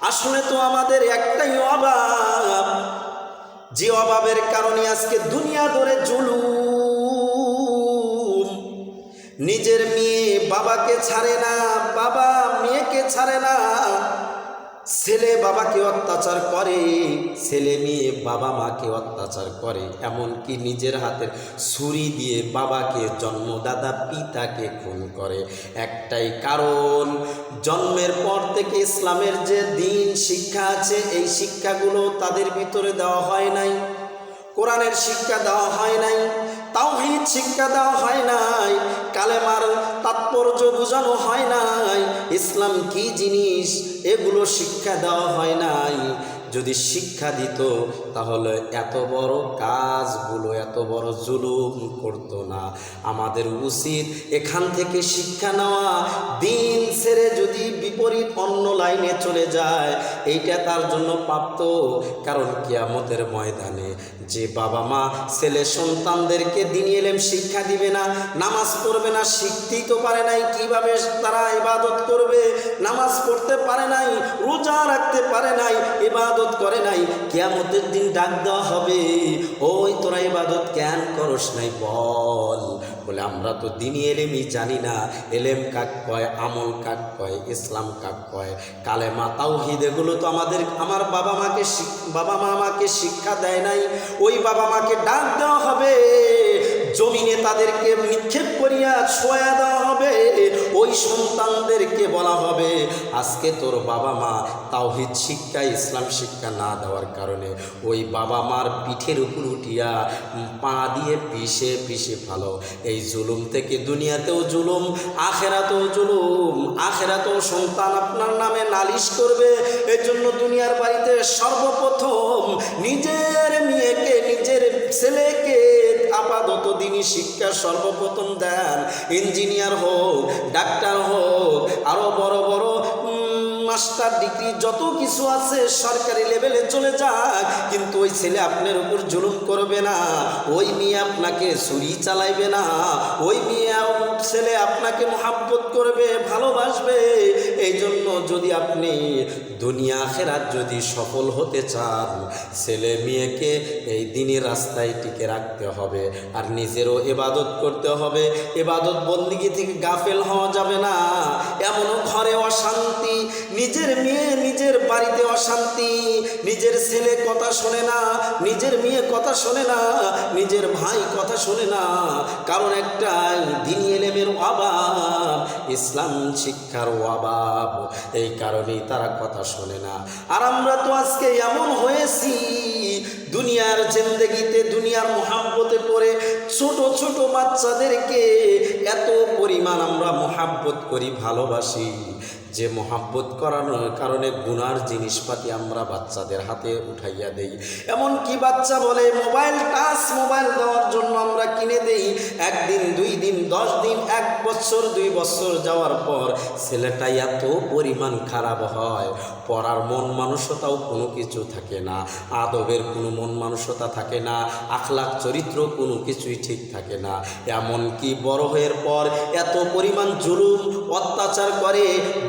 আসলে তো আমাদের একটাই অভাব। যে অভাবের কারণে আজকে দুনিয়া ধরে জুলু নিজের মেয়ে বাবাকে ছাড়ে না, বাবা মেয়েকে ছাড়ে না। ছেলে বাবাকে অত্যাচার করে, ছেলে মেয়ে বাবা মাকে অত্যাচার করে, এমনকি নিজের হাতের ছুরি দিয়ে বাবাকে, জন্মদাতা পিতাকে খুন করে। একটাই কারণ, জন্মের পর থেকে ইসলামের যে দিন, শিক্ষা আছে, এই শিক্ষাগুলো তাদের ভিতরে দেওয়া হয় নাই। কোরআনের শিক্ষা দেওয়া হয় নাই, তাওহীদ শিক্ষা দেওয়া হয় নাই। কালেমার তাৎপর্য বোঝানো হয় নাই। ইসলাম কি জিনিস? এগুলো শিক্ষা দেওয়া হয় নাই। যদি শিক্ষা দিত, তাহলে এত বড় কাজগুলো, এত বড় জুলুম করতো না। আমাদের উচিত এখান থেকে শিক্ষা নেওয়া। দিন বিপরীত অন্য লাইনে চলে যায়। এইটা তার জন্য প্রাপ্ত, কারণ কিয়ামতের ময়দানে যে বাবা মা, ছেলে সন্তানদেরকে দিন এলেম শিক্ষা দিবে না, নামাজ পড়বে না, শিখতেই তো পারে নাই কীভাবে তারা ইবাদত করবে, নামাজ পড়তে পারে নাই, রোজা রাখতে পারে নাই ইবাদত করে নাই, কিয়ামতের দিন ডাক দেওয়া হবে। ওই তোরা ইবাদত কেন করস নাই বল? বলে, আমরা তো দিনী এলেমই জানি না। এলেম কাক কয়, আমল কাক কয়, ইসলাম কাক কয় কালে কালেমা তাওহিদ, এগুলো তো আমাদের, আমার বাবা মাকে বাবা মা আমাকে শিক্ষা দেয় নাই। ওই বাবা মাকে ডাক দেওয়া হবে। জমিনে তাদেরকে নিক্ষেপ করিয়া ছোয়া দেওয়া হবে, ওই সন্তানদেরকে বলা হবে, আজকে তোর বাবা মা তাওহিদ শিক্ষা, ইসলাম শিক্ষা না দেওয়ার কারণে ওই বাবা মার পিঠের উপর উঠিয়া পা দিয়ে পিষে পিষে ফালো। এই জুলুম থেকে দুনিয়াতেও জুলুম, আখেরাতেও জুলুম, আখেরাতেও সন্তান আপনার নামে নালিশ করবে। এর জন্য দুনিয়ার বাড়িতে সর্বপ্রথম নিজের মেয়েকে, নিজের ছেলেকে আপাতত দিনই শিক্ষা সর্বপ্রথম দেন। ইঞ্জিনিয়ার হোক ডাক্তার হোক আরও বড় বড় মাস্টার ডিগ্রি যত কিছু আছে সরকারি লেভেলে চলে যাক, কিন্তু ওই ছেলে আপনার উপর জুলুম করবে না, ওই মেয়ে আপনাকে ছুরি চালাইবে না, ওই মেয়ে ছেলে আপনাকে মহাব্বত করবে, ভালোবাসবে। এই জন্য যদি আপনি দুনিয়া খেরাত যদি সফল হতে চান, ছেলে মেয়েকে এই দিনের রাস্তায় টিকে রাখতে হবে, আর নিজেরও এবাদত করতে হবে। এবাদত বন্দিগি থেকে গাফেল হওয়া যাবে না। এমনও ঘরে অশান্তি নিজের মেয়ে নিজের বাড়িতে অশান্তি, নিজের ছেলে কথা শোনে না, নিজের মেয়ে কথা শোনে না, নিজের ভাই কথা শোনে না। কারণ একটাই, দিন এলেমের অভাব, ইসলাম শিক্ষার অভাব, এই কারণেই তারা কথা শোনে না। আর আমরা তো আজকে এমন হয়েছি, দুনিয়ার জিন্দগিতে, দুনিয়ার মোহাব্বতে পড়ে ছোট ছোট বাচ্চাদেরকে এত পরিমাণ আমরা মোহাব্বত করি, ভালোবাসি। যে মোহাব্বত করানোর কারণে গুনার জিনিসপাতি আমরা বাচ্চাদের হাতে উঠাইয়া দেই। এমন কি বাচ্চা বলে, মোবাইল টাচ, মোবাইল দেওয়ার জন্য আমরা কিনে দেই। একদিন, দুই দিন, দশ দিন, এক বছর, দুই বছর যাওয়ার পর ছেলেটা এত পরিমাণ খারাপ হয়। পড়ার মন মানসতাও কোনো কিছু থাকে না, আদবের কোনো মন মানসতা থাকে না আখলাক চরিত্র কোনো কিছুই ঠিক থাকে না। এমন কি বড় হয়ে পর এত পরিমাণ জুলুম, অত্যাচার করে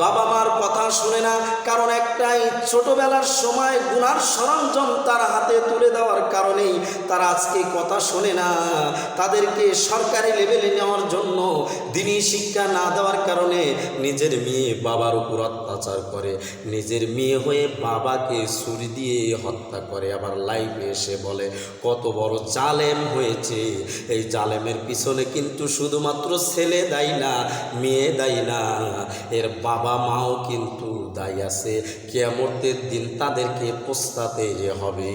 বাবা মার কথা শুনে না, কারণ একটাই, ছোটবেলার সময় গুনার সরঞ্জাম তার হাতে তুলে দেওয়ার কারণেই তারা আজকে কথা শোনে না। তাদেরকে সরকারি লেভেলে নেওয়ার জন্য দিনই শিক্ষা না দেওয়ার কারণে নিজের মেয়ে বাবার উপর অত্যাচার করে, নিজের মেয়ে হয়ে বাবাকে ছুরি দিয়ে হত্যা করে। আবার লাইভে এসে বলে, কত বড় জালেম হয়েছে। এই জালেমের পিছনে কিন্তু শুধুমাত্র ছেলে দায়ী না, মেয়ে দায়ী না। এর বাবা মাও কিন্তু দায়ী আছে। কেয়ামতের দিন তাদেরকে পোস্তাতে হবে।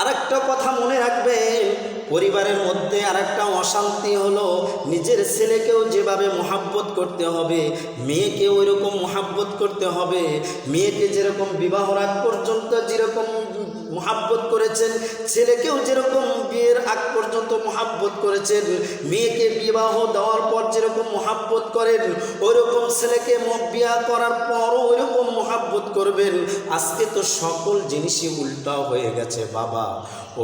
আরেকটা কথা মনে রাখবেন, পরিবারের মধ্যে আরেকটা অশান্তি হলো, নিজের ছেলেকেও যেভাবে মোহাব্বত করতে হবে, মেয়েকে ওই রকম মোহাব্বত করতে হবে, মেয়েকে যেরকম বিবাহ আগ পর্যন্ত যেরকম মোহাব্বত করেছেন, ছেলেকেও যেরকম বিয়ের আগ পর্যন্ত মোহাব্বত করেছেন, মেয়েকে বিবাহ দেওয়ার পর যেরকম মোহাব্বত করেন, ওইরকম ছেলেকে বিয়া করার পরও ওইরকম মোহাব্বত করবেন। আজকে তো সকল জিনিসই উল্টা হয়ে গেছে, বাবা।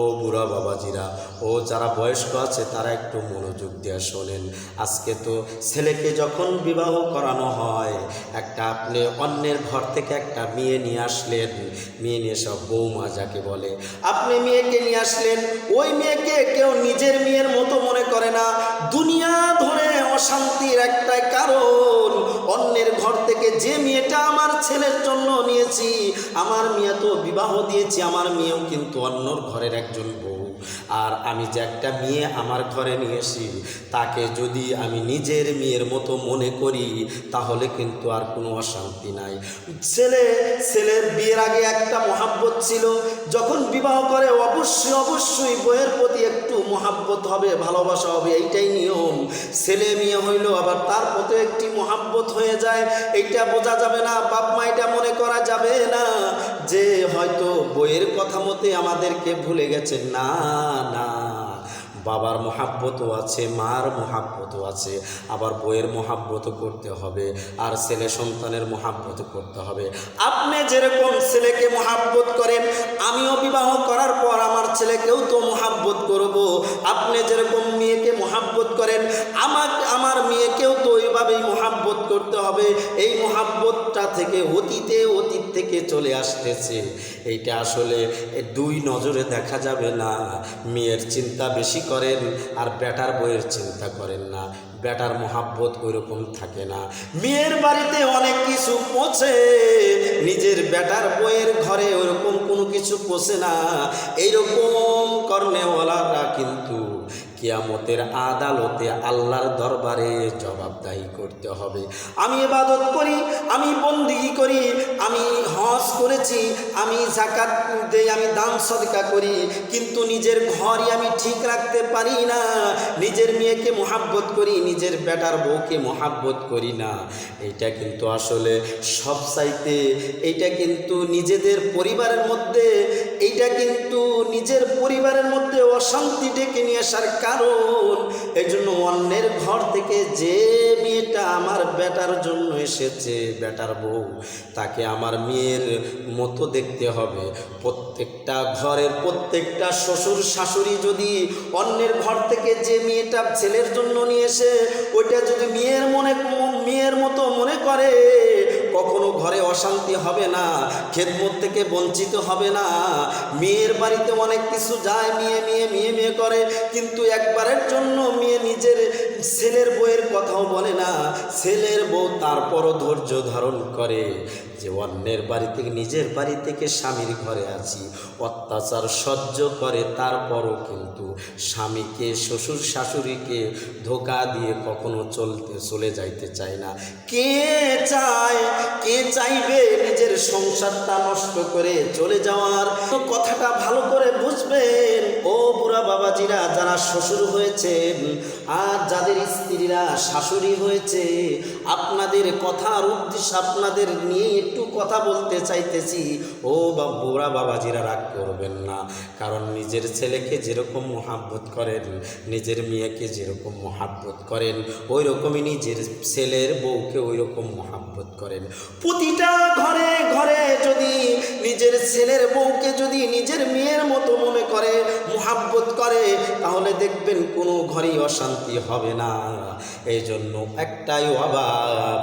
ও বুড়া বাবাজিরা, ও যারা বয়স্ক আছে তারা একটু মনোযোগ দিয়ে শোনেন। আজকে তো ছেলেকে যখন বিবাহ করানো হয়, একটা আপনি অন্যের ঘর থেকে একটা মেয়ে নিয়ে আসলেন। মেয়ে নিয়ে সব বৌমা যাকে বলে। আপনি মেয়েকে নিয়ে আসলেন, ওই মেয়েকে কেউ নিজের মেয়ের মতো মনে করে না। দুনিয়া ধরে অশান্তির একটাই কারণ, অন্যের ঘর থেকে যে মেয়েটা আমার ছেলের জন্য নিয়েছি, আমার মেয়ে তো বিবাহ দিয়েছি, আমার মেয়েও কিন্তু অন্যর ঘরের একজন বউ। আর আমি যে একটা মেয়ে আমার ঘরে নিয়ে এসি তাকে যদি আমি নিজের মেয়ের মতো মনে করি, তাহলে কিন্তু আর কোনো অশান্তি নাই। ছেলে, ছেলের বিয়ের আগে একটা মহাব্বত ছিল, যখন বিবাহ করে অবশ্যই অবশ্যই বইয়ের প্রতি একটু মহাব্বত হবে, ভালোবাসা হবে, এইটাই নিয়ম। ছেলে মেয়ে হইল, আবার তার প্রতি একটি মহাব্বত হয়ে যায়, এইটা বোঝা যাবে না বাপ মা এটা মনে করা যাবে না। যে হয়তো বইয়ের কথা মতে আমাদেরকে ভুলে গেছে। না না। বাবার মহাব্বতও আছে, মার মহাব্বতও আছে, আবার বইয়ের মহাব্বতও করতে হবে, আর ছেলে সন্তানের মহাব্বত করতে হবে। আপনি যেরকম ছেলেকে মহাব্বত করেন, আমিও বিবাহ করার পর আমার ছেলেকেও তো মহাব্বত করব। আপনি যেরকম মেয়েকে মহাব্বত করেন, আমার আমার মেয়েকেও তো ওইভাবেই মহাব্বত করতে হবে। এই মহাব্বতটা থেকে অতীতে, অতীত থেকে চলে আসতেছে। এইটা আসলে দুই নজরে দেখা যাবে না। মেয়ের চিন্তা বেশি করেন আর বেটার বইয়ের চিন্তা করেন না। বেটার মহাব্বত ওইরকম থাকে না। মেয়ের বাড়িতে অনেক কিছু পচে নিজের বেটার বইয়ের ঘরে ওইরকম কোনো কিছু পচে না। এইরকম কর্নেওয়ালারা কিন্তু কিয়ামতের আদালতে আল্লাহর দরবারে জবাবদাহি করতে হবে। আমি এবাদত করি, আমি বন্দিগি করি, আমি হজ করেছি, আমি জাকাত দেই, আমি দান সদকা করি, কিন্তু নিজের ঘরই আমি ঠিক রাখতে পারি না, নিজের মেয়েকে মোহাব্বত করি, নিজের বেটার বউকে মোহাব্বত করি না। এটা কিন্তু আসলে সব চাইতে এইটা কিন্তু নিজেদের পরিবারের মধ্যে এইটা কিন্তু নিজের পরিবারের মধ্যে অশান্তি ডেকে নিয়ে আসার কারণ। এই জন্য অন্যের ঘর থেকে যে মেয়েটা আমার বেটার জন্য এসেছে, বেটার বউ, তাকে আমার মেয়ের মতো দেখতে হবে। প্রত্যেকটা ঘরের প্রত্যেকটা শ্বশুর শাশুড়ি যদি অন্যের ঘর থেকে যে মেয়েটা ছেলের জন্য নিয়ে এসে, ওইটা যদি মেয়ের মনে, মেয়ের মতো মনে করে কখনো ঘরে অশান্তি হবে না, খেদমত থেকে বঞ্চিত হবে না। মেয়ের বাড়িতে অনেক কিছু যায়, মেয়ে মেয়ে মেয়ে মেয়ে করে, কিন্তু একবারের জন্য মেয়ে নিজের ছেলের বইয়ের কথাও বলে না। ছেলের বউ তারপরও ধৈর্য ধারণ করে। যে অন্যের বাড়ি থেকে, নিজের বাড়ি থেকে স্বামীর ঘরে আছি। অত্যাচার সহ্য করে তারপরও কিন্তু স্বামীকে, শ্বশুর শাশুড়িকে ধোকা দিয়ে কখনো চলতে, চলে যাইতে চায় না। কে চায়? কে চাইবে নিজের সংসারটা নষ্ট করে চলে যাওয়ার? কথাটা ভালো করে বুঝবেন। ও বুড়া বাবাজিরা, যারা শ্বশুর হয়েছেন আর যাদের স্ত্রীরা শাশুড়ি হয়েছে, আপনাদের কথার উদ্দেশ্য আপনাদের নিয়ে একটু কথা বলতে চাইতেছি। ও বা বুড়া বাবাজিরা রাগ করবেন না। কারণ নিজের ছেলেকে যেরকম মহাব্বত করেন, নিজের মেয়েকে যেরকম মহাব্বত করেন ওই রকমই নিজের ছেলের বউকে ওই রকম মহাব্বত করেন। প্রতিটা ঘরে ঘরে যদি নিজের ছেলের বউকে যদি নিজের মেয়ের মতো মনে করে, মহাব্বত করে, তাহলে দেখবেন কোনো ঘরেই অশান্তি হবে না। এই জন্য একটাই অভাব,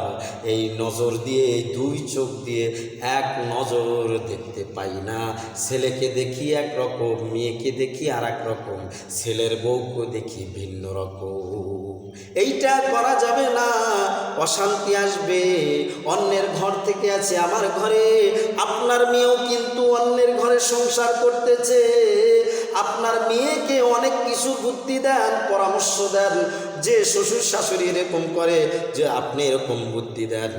এই নজর দিয়ে দুই চোখ দিয়ে এক নজর দেখতে পাই না। ছেলেকে দেখি এক রকম মেয়েকে দেখি আর এক রকম ছেলের বউকে দেখি ভিন্ন রকম। এইটা করা যাবে না। অশান্তি আসবে। অন্যের ঘর থেকে আছে আমার ঘরে। আপনার মেয়েও কিন্তু অন্যের ঘরে সংসার করতেছে। আপনার মেয়েকে অনেক কিছু বুদ্ধি দেন, পরামর্শ দেন। যে শ্বশুর শাশুড়ি এরকম করে যে আপনি এরকম বুদ্ধি দেন।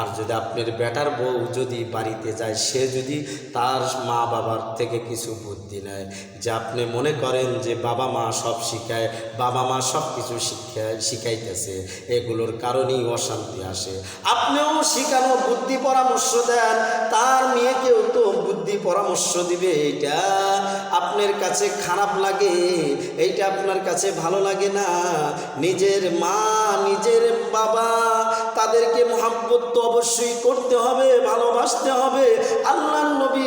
আর যদি আপনার বেটার বউ যদি বাড়িতে যায়, সে যদি তার মা বাবার থেকে কিছু বুদ্ধি নেয়। যে আপনি মনে করেন যে বাবা মা সব শিখায়, বাবা মা সব কিছু শিক্ষায় শিখাইতেছে, এগুলোর কারণেই অশান্তি আসে। আপনিও শিখানো বুদ্ধি পরামর্শ দেন, তার মেয়েকেও তো বুদ্ধি পরামর্শ দিবে এটা আপনার কাছে খারাপ লাগে, এইটা আপনার কাছে ভালো লাগে না। নিজের মা নিজের বাবা তাদেরকে মহাব্বত তো অবশ্যই করতে হবে ভালোবাসতে হবে। আল্লাহ নবী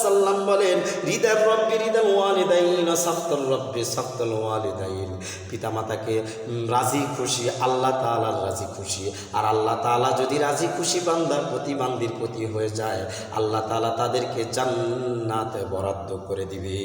সাল্লাম বলেন হৃদয় রব্বি হৃদয় ওয়ালিদাইন সাফতল রব্বি সাফতল ওয়ালিদাইন। পিতামাতাকে উম, রাজি খুশি আল্লাহ তাআলার রাজি খুশি। আর আল্লাহ তাআলা যদি রাজি খুশি বান্দার প্রতি বান্দির প্রতি হয়ে যায় আল্লাহ তাআলা তাদেরকে জান্নাতে বরাদ্দ করে দিবে।